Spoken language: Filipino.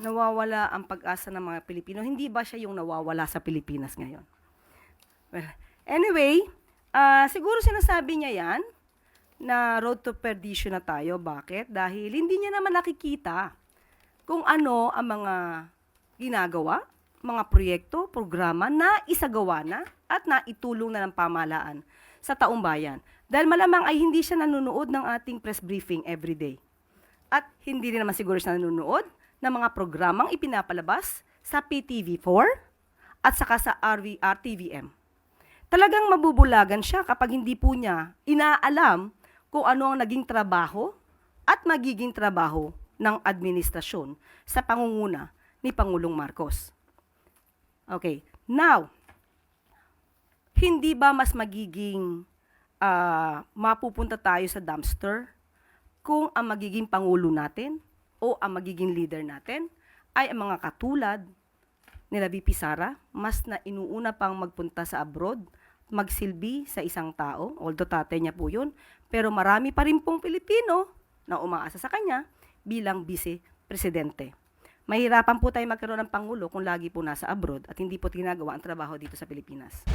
nawawala ang pag-asa ng mga Pilipino. Hindi ba siya yung nawawala sa Pilipinas ngayon? Well, anyway, ah, siguro sinasabi niya yan na road to perdition na tayo. Bakit? Dahil hindi niya naman nakikita kung ano ang mga ginagawa, mga proyekto, programa na isagawa na at naitulong na ng pamahalaan sa taong bayan. Dahil malamang ay hindi siya nanonood ng ating press briefing every day. At hindi rin naman siguro siya nanonood ng mga programang ipinapalabas sa PTV4 at saka sa RVR TVM. Talagang mabubulagan siya kapag hindi po niya inaalam kung ano ang naging trabaho at magiging trabaho ng administrasyon sa pangunguna ni Pangulong Marcos. Okay, now, hindi ba mas magiging ah, mapupunta tayo sa dumpster kung ang magiging pangulo natin o ang magiging leader natin ay ang mga katulad nila VP Sara, mas na inuuna pang magpunta sa abroad, magsilbi sa isang tao, although tatay niya po yun, pero marami pa rin pong Pilipino na umaasa sa kanya bilang vice-presidente. Mahirapan po tayo magkaroon ng pangulo kung lagi po nasa abroad at hindi po ginagawa ang trabaho dito sa Pilipinas.